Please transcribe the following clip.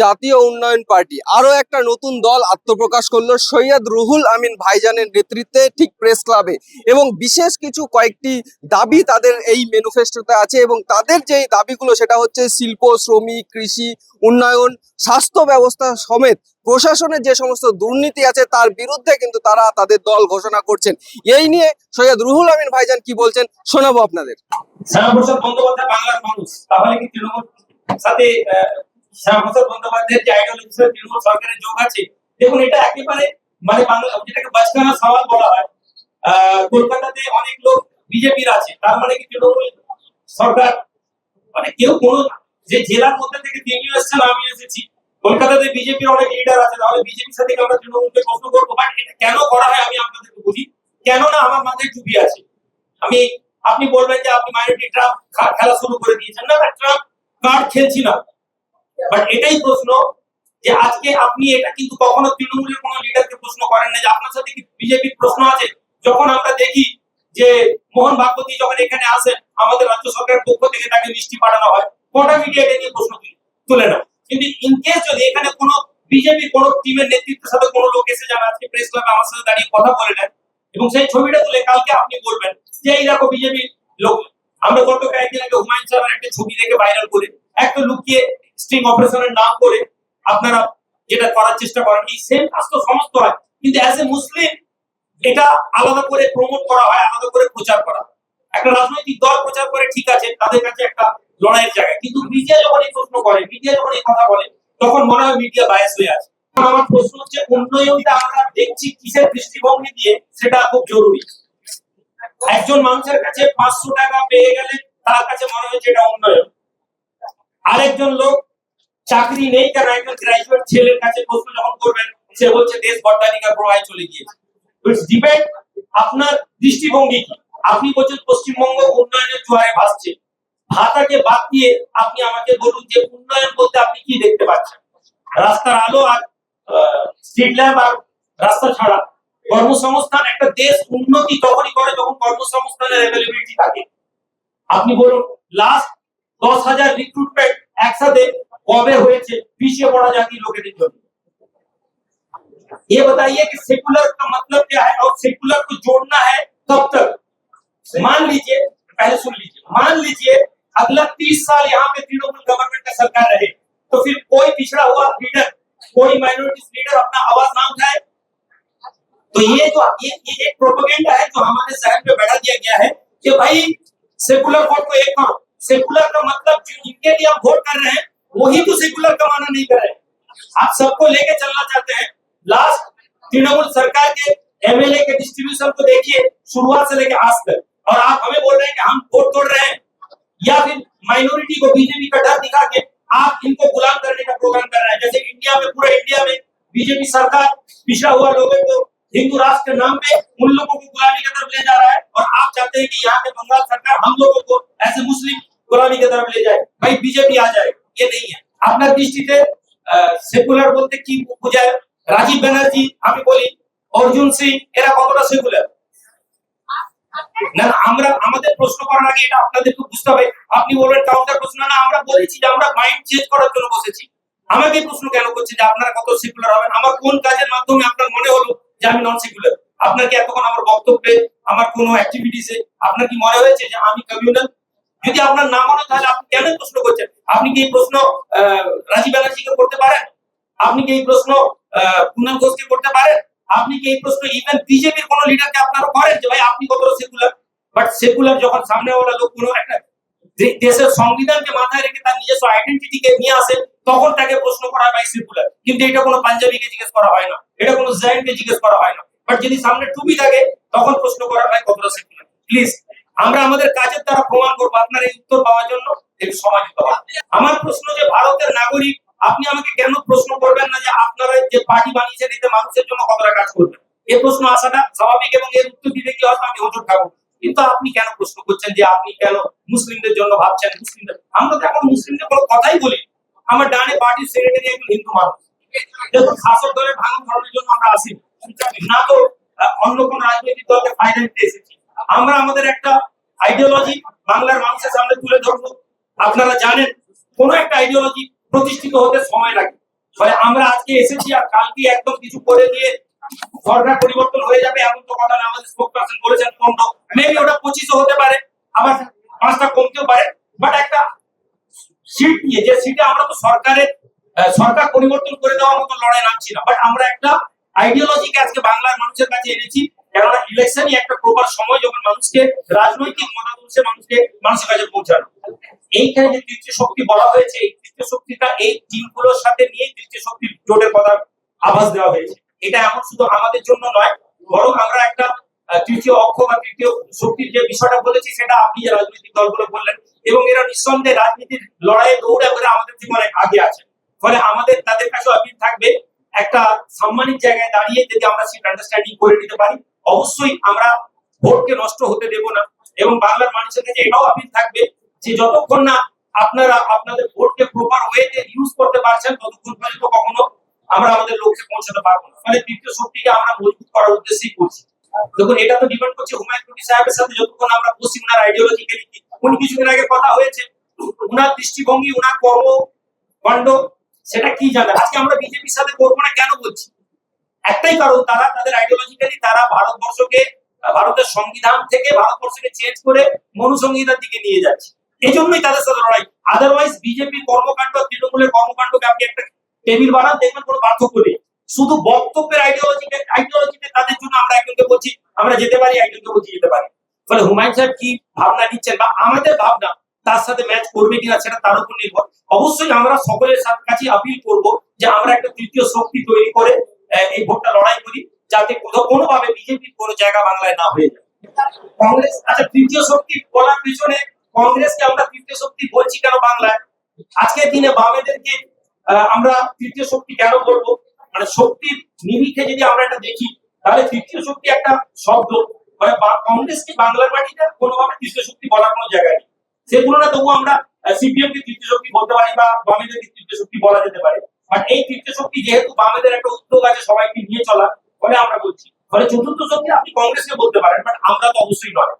জাতীয় উন্নয়ন পার্টি। আরও একটা নতুন দল আত্মপ্রকাশ করল সৈয়দ রুহুল আমিন ভাইজানের নেতৃত্বে ঠিক প্রেস ক্লাবে এবং বিশেষ কিছু কয়েকটি দাবি তাদের এই ম্যানিফেস্টোতে আছে এবং তাদের যে দাবিগুলো সেটা হচ্ছে শিল্প, শ্রমিক, কৃষি, উন্নয়ন, স্বাস্থ্য ব্যবস্থা সমেত প্রশাসনের যে সমস্ত দুর্নীতি আছে তার বিরুদ্ধে কিন্তু তারা তাদের দল ঘোষণা করছেন। এই নিয়ে সৈয়দ রুহুল আমিন ভাইজান কি বলছেন শোনাবো আপনাদের। বাংলার মানুষ, তাহলে কি তৃণমূল সাথে শ্যামাপ্রসাদ বন্দ্যোপাধ্যায়ের যে আইডিওলজি তৃণমূল সরকারের যোগ আছে, দেখুন এটা একেবারে মানে বাংলা যেটাকে বাঁচকানা সওয়াল বলা হয় কলকাতাতে অনেক লোক বিজেপির আছে, তার মানে কি তৃণমূল সরকার? মানে কেউ কোনো যে জেলার মধ্যে থেকে তিনিও এসেছেন আমি এসেছি। কলকাতাতে বিজেপির অনেক লিডার আছে, তাহলে বিজেপির সাথে আমরা তৃণমূলকে প্রশ্ন করব? বাট এটা কেন করা হয় আমি আপনাদেরকে বলি কেননা আমার মাথায় টুপি আছে। আমি আপনি বলবেন যে আপনি মাইনরিটি ট্রাম্প খেলা শুরু করে দিয়েছেন। না ট্রাম্প কার্ড খেলছি না। বাট এটাই প্রশ্ন যে আজকে আপনি এটা কিন্তু কখনো তৃণমূলের কোনো লিডারকে প্রশ্ন করেন না যে আপনার সাথে কি বিজেপির প্রশ্ন আছে? যখন আমরা দেখি যে মোহন ভাগবতী যখন এখানে আসেন, আমাদের রাজ্য সরকারের পক্ষ থেকে তাকে মিষ্টি পাঠানো হয় কটা মিডিয়া নিয়ে প্রশ্ন তুলে- না কিন্তু ইন কেস যদি এখানে কোনো বিজেপি কোনো টিমের নেতৃত্বের সাথে কোনো লোক এসে যারা আজকে প্রেস ক্লাবে আমার সাথে দাঁড়িয়ে কথা বলে নেন এবং সেই ছবিটা তুলে কালকে আপনি বলবেন যে এই দেখো বিজেপি লোক আমরা গত কয়েকদিন আগে হুমায়ুন সাহেবের একটা ছবি দেখে ভাইরাল করে, একটা লুকিয়ে স্ট্রিং অপারেশনের নাম করে আপনারা যেটা করার চেষ্টা করেন, এই সেম কাজ তো সমস্ত হয়। কিন্তু অ্যাজ এ মুসলিম এটা আলাদা করে প্রমোট করা হয়, আলাদা করে প্রচার করা হয়। একটা রাজনৈতিক দল প্রচার করে, ঠিক আছে, তাদের কাছে একটা লড়াইয়ের জায়গা। কিন্তু মিডিয়া যখন এই প্রশ্ন করে মিডিয়া যখন এই কথা বলে, তখন মনে হয় মিডিয়া বায়াস হয়ে আছে। আমার প্রশ্ন হচ্ছে, উন্নয়নটা আমরা দেখছি কিসের দৃষ্টিভঙ্গি দিয়ে, সেটা খুব জরুরি। একজন মানুষের কাছে পাঁচশো টাকা পেয়ে গেলে তার কাছে মনে হচ্ছে এটা উন্নয়ন। আরেকজন লোক চাকরি নেই কেন? একজন গ্রাজুয়েট ছেলের কাছে প্রশ্ন যখন করবেন, সে বলছে, দেশ বর্তানিকার প্রবাহে চলে গিয়েছে। ডিপেন্ড আপনার দৃষ্টিভঙ্গি কি? আপনি বলছেন, পশ্চিমবঙ্গ উন্নয়নের জোয়ারে ভাসছে। ভাতাকে বাদ দিয়ে আপনি আমাকে বলুন যে উন্নয়ন বলতে আপনি কি দেখতে পাচ্ছেন? রাস্তার আলো আর স্ট্রিট ল্যাম্প আর রাস্তা ছাড়া। কর্মসংস্থান, একটা দেশ উন্নতি তখনই করে যখন কর্মসংস্থানের অ্যাভেলেবিলিটি থাকে। আপনি বলুন লাস্ট দশ হাজার রিক্রুটমেন্ট একসাথে কবে হয়েছে পিছিয়ে পড়া জাতির লোকেদের জন্য ये बताइए कि सेकुलर का मतलब क्या है और सेकुलर को जोड़ना है कब तक मान लीजिए पहले सुन लीजिए मान लीजिए अगला तीस साल यहाँ पे तृणमूल गवर्नमेंट का सरकार रहे तो फिर कोई पिछड़ा हुआ लीडर कोई माइनॉरिटी लीडर अपना आवाज ना उठाए तो ये जो ये, ये एक प्रोपोगेंडा है जो हमारे शहर में बढ़ा दिया गया है कि भाई सेकुलर वोट को एक करो सेकुलर का मतलब जो इनके लिए हम वोट कर रहे हैं वही तो सेकुलर का माना नहीं कर रहे आप सबको लेके चलना चाहते हैं। लास्ट तृणमूल सरकार के एमएलए के डिस्ट्रीब्यूशन को देखिए, शुरुआत से लेके आज तक। और आप हमें बोल रहे हैं कि हम वोट तोड़ रहे हैं। या फिर माइनॉरिटी को बीजेपी का डर दिखा के आप इनको गुलाम करने का प्रोग्राम कर रहे हैं। जैसे इंडिया में, पूरे इंडिया में बीजेपी सरकार पिछड़ा हुआ लोगों को हिंदू राष्ट्र के नाम पे उन लोगों को गुलामी की तरफ़ ले जा रहा है। और आप चाहते हैं कि यहाँ पे बंगाल सरकार हम लोगों को ऐसे मुस्लिम गुलामी की तरफ़ ले जाए। भाई बीजेपी आ जाए। ये नहीं है আপনার দৃষ্টিতে সেকুলার বলতে কি বোঝায় রাজীব ব্যানার্জি আমি বলি অর্জুন সিং এরা কতটা সেকুলার না না, আমরা আমাদের প্রশ্ন করার আগে এটা আপনাদেরকে বুঝতে হবে আপনি বলবেন কাউন্টার প্রশ্ন না আমরা বলেছি যে আমরা মাইন্ড চেঞ্জ করার জন্য বসেছি আমাকে প্রশ্ন কেন করছে যে আপনারা কত সেকুলার হবেন আমার কোন কাজের মাধ্যমে আপনার মনে হলো যে আমি নন সেকুলার আপনার কি এতক্ষণ আমার বক্তব্যে আমার কোনো অ্যাক্টিভিটিসে আপনার কি মনে হয়েছে যে আমি কমিউনাল যদি আপনার না মনে, তাহলে আপনি কেন প্রশ্ন করছেন? আপনি কি এই প্রশ্ন রাজীব ব্যানার্জিকে করতে পারেন? আপনি কি এই প্রশ্ন কুণাল ঘোষকে করতে পারেন? আপনি কি এই প্রশ্ন ইভেন বিজেপির কোন লিডারকে আপনারা করেন যে, ভাই, আপনি কতটা সেকুলার বাট সেকুলার যখন সামনে ওরা লোক কোনো একটা দেশের সংবিধানকে মাথায় রেখে তার নিজস্ব আইডেন্টিটিকে নিয়ে আসে, তখন তাকে প্রশ্ন করা হয় সেকুলার কিন্তু এটা কোনো পাঞ্জাবিকে জিজ্ঞেস করা হয় না। এটা কোনো জৈনকে জিজ্ঞেস করা হয় না। বাট যদি সামনে টুপি থাকে, তখন প্রশ্ন করা হয় কতটা সেকুলার প্লিজ আমরা আমাদের কাজের দ্বারা প্রমাণ করব আপনার এই উত্তর পাওয়ার জন্য একটু সময় দিতে হবে আমার প্রশ্ন যে ভারতের নাগরিক, আপনি আমাকে কেন প্রশ্ন করবেন না যে আপনারা যে পার্টি বানিয়েছেন, এতে মানুষের জন্য কতটা কাজ করবেন? এই প্রশ্ন আসাটা স্বাভাবিক এবং এর উত্তর দিতে কি হয়তো আমি হুজুর খাব। কিন্তু আপনি কেন প্রশ্ন করছেন যে আপনি কেন মুসলিমদের জন্য ভাবছেন মুসলিমদের? আমরা তো এখন মুসলিমদের কোনো কথাই বলি আমার ডানে পার্টির সেক্রেটারি একজন হিন্দু মানুষ। দেখুন, শাসক দলের ভাঙন ধরনের জন্য আমরা আসি না তো অন্য কোন রাজনৈতিক দলকে ফায়দা দিতে এসেছি। আমরা আমাদের একটা আইডিওলজি বাংলার মানুষের সামনে তুলে ধরবো। আপনারা জানেন, কোন একটা আইডিওলজি প্রতিষ্ঠিত হতে সময় লাগে। ফলে আমরা আজকে এসেছি আর কালকে একদম কিছু করে দিয়ে সরকার পরিবর্তন হয়ে যাবে এমন তো কথা না। আমাদের স্পোক পার্সন বলেছেন, পনেরো মেবি ওটা পঁচিশও হতে পারে, আবার পাঁচটা কমতেও পারে। বাট একটা সিট নিয়ে, যে সিটে আমরা তো সরকারের সরকার পরিবর্তন করে দেওয়ার মতো লড়াই নামছি না। বাট আমরা একটা আইডিওলজিকে আজকে বাংলার মানুষের কাছে এনেছি। কেননা ইলেকশনই একটা প্রপার সময় যখন মানুষকে, রাজনৈতিক মতাদর্শে মানুষকে মানুষের কাছে পৌঁছানো। এইখানে যে তৃতীয় শক্তি বলা হয়েছে, এই তৃতীয় শক্তিটা এই টিমগুলোর সাথে নিয়ে তৃতীয় শক্তির জোটের কথা আভাস দেওয়া হয়েছে। এটা এমন শুধু আমাদের জন্য নয়, বরং আমরা একটা তৃতীয় অক্ষ বা তৃতীয় শক্তির যে বিষয়টা বলেছি, সেটা আপনি যে রাজনৈতিক দলগুলো বললেন, এবং এরা নিঃসন্দেহে রাজনীতির লড়াইয়ে দৌড়ে করে আমাদের জীবনে আগে আছে। ফলে আমাদের, তাদের কাছে আপিল থাকবে। একটা সম্মানিত জায়গায় দাঁড়িয়ে যদি আমরা সিট আন্ডারস্ট্যান্ডিং করে নিতে পারি, অবশ্যই আমরা ভোটকে নষ্ট হতে দেব না। এবং বাংলার মানুষের কাছে এটাও আপিল থাকবে যে যতক্ষণ না আপনারা আপনাদের ভোটকে প্রপার ওয়েতে ইউজ করতে পারছেন, ততক্ষণ পর্যন্ত কখনো আমরা আমাদের লক্ষ্যে পৌঁছাতে পারব না। ফলে তৃতীয় শক্তিকে আমরা মজবুত করার উদ্দেশ্যেই করছি। দেখুন, এটা তো ডিপেন্ড করছে হুমায়ুন কবির সাহেবের সাথে যতক্ষণ আমরা উনার আইডিওলজিকে নিচ্ছি উনি কিছুদিন আগে কথা হয়েছে, উনার দৃষ্টিভঙ্গি, উনার কর্ম কাণ্ড সেটা কি জানে? আজকে আমরা বিজেপির সাথে করব না কেন বলছি? একটাই কারণ, তারা তাদের আইডিওলজিক্যালি তারা ভারতবর্ষকে, ভারতের সংবিধান থেকে ভারতবর্ষকে চেঞ্জ করে মনুসংহিতার দিকে নিয়ে যাচ্ছে। এই জন্যই তাদের সাথে লড়াই। আদারওয়াইজ বিজেপি কর্মকাণ্ড তৃণমূলের কর্মকাণ্ডকে আপনি একটা টেবিল বানান, দেখবেন কোনো পার্থক্য নেই। শুধু বক্তব্যের আইডিওলজিকে আইডিওলজিতে তাদের জন্য আমরা একজনকে বলছি, আমরা যেতে পারি, একজনকে বলছি যেতে পারি। ফলে হুমায়ুন সাহেব কি ভাবনা নিচ্ছেন? বা আমাদের ভাবনা তার সাথে ম্যাচ করবে কিনা সেটা তার উপর নির্ভর। অবশ্যই আমরা সকলের কাছে আপিল করব যে আমরা একটা তৃতীয় শক্তি তৈরি করে এই ভোটটা লড়াই করি, যাতে কোনোভাবে বিজেপির কোনো জায়গা বাংলায় না হয়ে যায়। কংগ্রেস আচ্ছা তৃতীয় শক্তি বলার পিছনে কংগ্রেসকে আমরা তৃতীয় শক্তি বলছি কেন বাংলায়? আজকের দিনে বামেদেরকে আমরা তৃতীয় শক্তি কেন বলব? মানে শক্তির নিরিখে যদি আমরা এটা দেখি, তাহলে তৃতীয় শক্তি একটা শব্দ। মানে কংগ্রেসকে বাংলার মাটিতে কোনোভাবে তৃতীয় শক্তি বলার কোনো জায়গা নেই। সে তুলনায় তবু আমরা সিপিএম কে তৃতীয় শক্তি বলতে পারি বা বামেদেরকে তৃতীয় শক্তি বলা যেতে পারে। বাট এই তৃতীয় শক্তি যেহেতু বামেদের একটা উদ্যোগ আছে সবাইকে নিয়ে চলা, ফলে আমরা বলছি। ফলে চতুর্থ শক্তি আপনি কংগ্রেসকে বলতে পারেন, বাট আমরা তো অবশ্যই নয়।